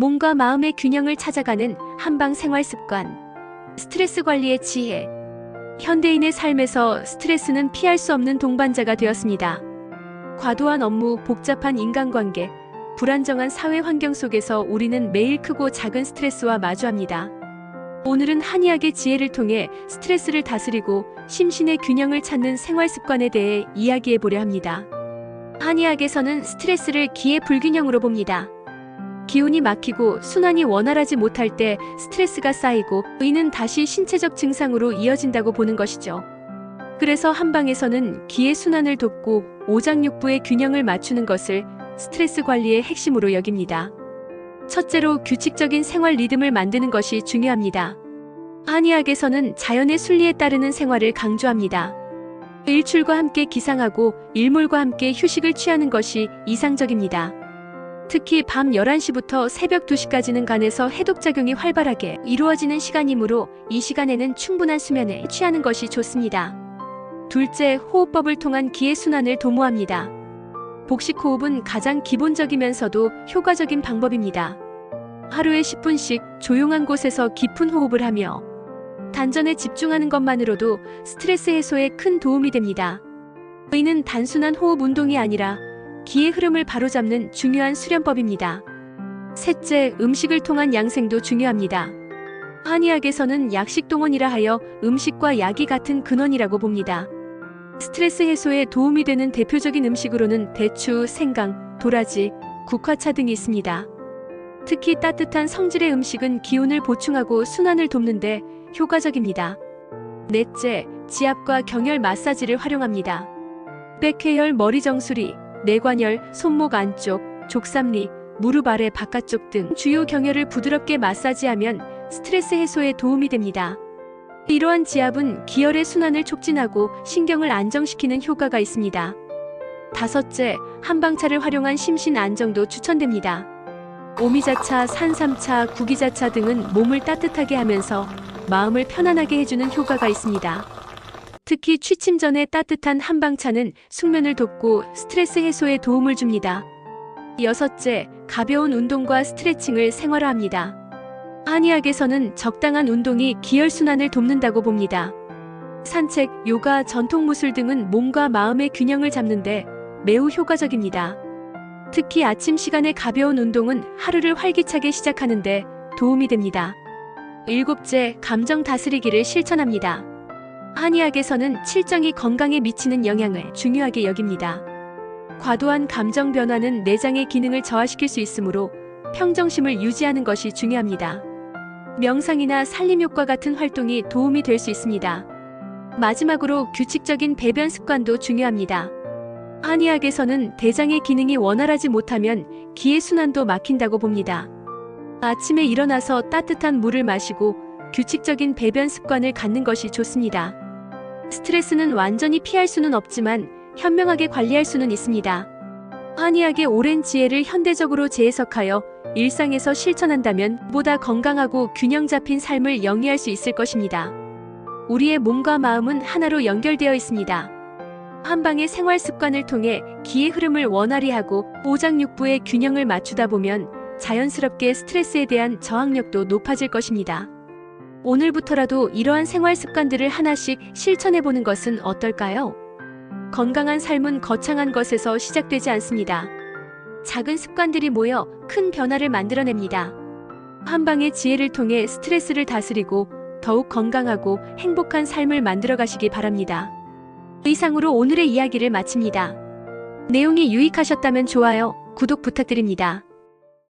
몸과 마음의 균형을 찾아가는 한방 생활 습관. 스트레스 관리의 지혜. 현대인의 삶에서 스트레스는 피할 수 없는 동반자가 되었습니다. 과도한 업무, 복잡한 인간관계, 불안정한 사회 환경 속에서 우리는 매일 크고 작은 스트레스와 마주합니다. 오늘은 한의학의 지혜를 통해 스트레스를 다스리고 심신의 균형을 찾는 생활 습관에 대해 이야기해 보려 합니다. 한의학에서는 스트레스를 기의 불균형으로 봅니다. 기운이 막히고 순환이 원활하지 못할 때 스트레스가 쌓이고 의는 다시 신체적 증상으로 이어진다고 보는 것이죠. 그래서 한방에서는 기의 순환을 돕고 오장육부의 균형을 맞추는 것을 스트레스 관리의 핵심으로 여깁니다. 첫째로 규칙적인 생활 리듬을 만드는 것이 중요합니다. 한의학에서는 자연의 순리에 따르는 생활을 강조합니다. 일출과 함께 기상하고 일몰과 함께 휴식을 취하는 것이 이상적입니다. 특히 밤 11시부터 새벽 2시까지는 간에서 해독작용이 활발하게 이루어지는 시간이므로 이 시간에는 충분한 수면에 취하는 것이 좋습니다. 둘째, 호흡법을 통한 기의 순환을 도모합니다. 복식 호흡은 가장 기본적이면서도 효과적인 방법입니다. 하루에 10분씩 조용한 곳에서 깊은 호흡을 하며 단전에 집중하는 것만으로도 스트레스 해소에 큰 도움이 됩니다. 의는 단순한 호흡 운동이 아니라 기의 흐름을 바로잡는 중요한 수련법입니다. 셋째, 음식을 통한 양생도 중요합니다. 한의학에서는 약식 동원이라 하여 음식과 약이 같은 근원이라고 봅니다. 스트레스 해소에 도움이 되는 대표적인 음식으로는 대추, 생강, 도라지, 국화차 등이 있습니다. 특히 따뜻한 성질의 음식은 기운을 보충하고 순환을 돕는데 효과적입니다. 넷째, 지압과 경혈 마사지를 활용합니다. 백회혈 머리 정수리, 내관열, 손목 안쪽, 족삼리, 무릎 아래 바깥쪽 등 주요 경혈을 부드럽게 마사지하면 스트레스 해소에 도움이 됩니다. 이러한 지압은 기혈의 순환을 촉진하고 신경을 안정시키는 효과가 있습니다. 다섯째, 한방차를 활용한 심신 안정도 추천됩니다. 오미자차, 산삼차, 구기자차 등은 몸을 따뜻하게 하면서 마음을 편안하게 해주는 효과가 있습니다. 특히 취침 전에 따뜻한 한방차는 숙면을 돕고 스트레스 해소에 도움을 줍니다. 여섯째, 가벼운 운동과 스트레칭을 생활화합니다. 한의학에서는 적당한 운동이 기혈순환을 돕는다고 봅니다. 산책, 요가, 전통무술 등은 몸과 마음의 균형을 잡는데 매우 효과적입니다. 특히 아침 시간의 가벼운 운동은 하루를 활기차게 시작하는데 도움이 됩니다. 일곱째, 감정 다스리기를 실천합니다. 한의학에서는 칠정이 건강에 미치는 영향을 중요하게 여깁니다. 과도한 감정 변화는 내장의 기능을 저하시킬 수 있으므로 평정심을 유지하는 것이 중요합니다. 명상이나 살림욕과 같은 활동이 도움이 될 수 있습니다. 마지막으로 규칙적인 배변 습관도 중요합니다. 한의학에서는 대장의 기능이 원활하지 못하면 기의 순환도 막힌다고 봅니다. 아침에 일어나서 따뜻한 물을 마시고 규칙적인 배변 습관을 갖는 것이 좋습니다. 스트레스는 완전히 피할 수는 없지만 현명하게 관리할 수는 있습니다. 한의학의 오랜 지혜를 현대적으로 재해석하여 일상에서 실천한다면 보다 건강하고 균형 잡힌 삶을 영위할 수 있을 것입니다. 우리의 몸과 마음은 하나로 연결되어 있습니다. 한방의 생활 습관을 통해 기의 흐름을 원활히 하고 오장육부의 균형을 맞추다 보면 자연스럽게 스트레스에 대한 저항력도 높아질 것입니다. 오늘부터라도 이러한 생활 습관들을 하나씩 실천해 보는 것은 어떨까요? 건강한 삶은 거창한 것에서 시작되지 않습니다. 작은 습관들이 모여 큰 변화를 만들어냅니다. 한방의 지혜를 통해 스트레스를 다스리고 더욱 건강하고 행복한 삶을 만들어 가시기 바랍니다. 이상으로 오늘의 이야기를 마칩니다. 내용이 유익하셨다면 좋아요, 구독 부탁드립니다.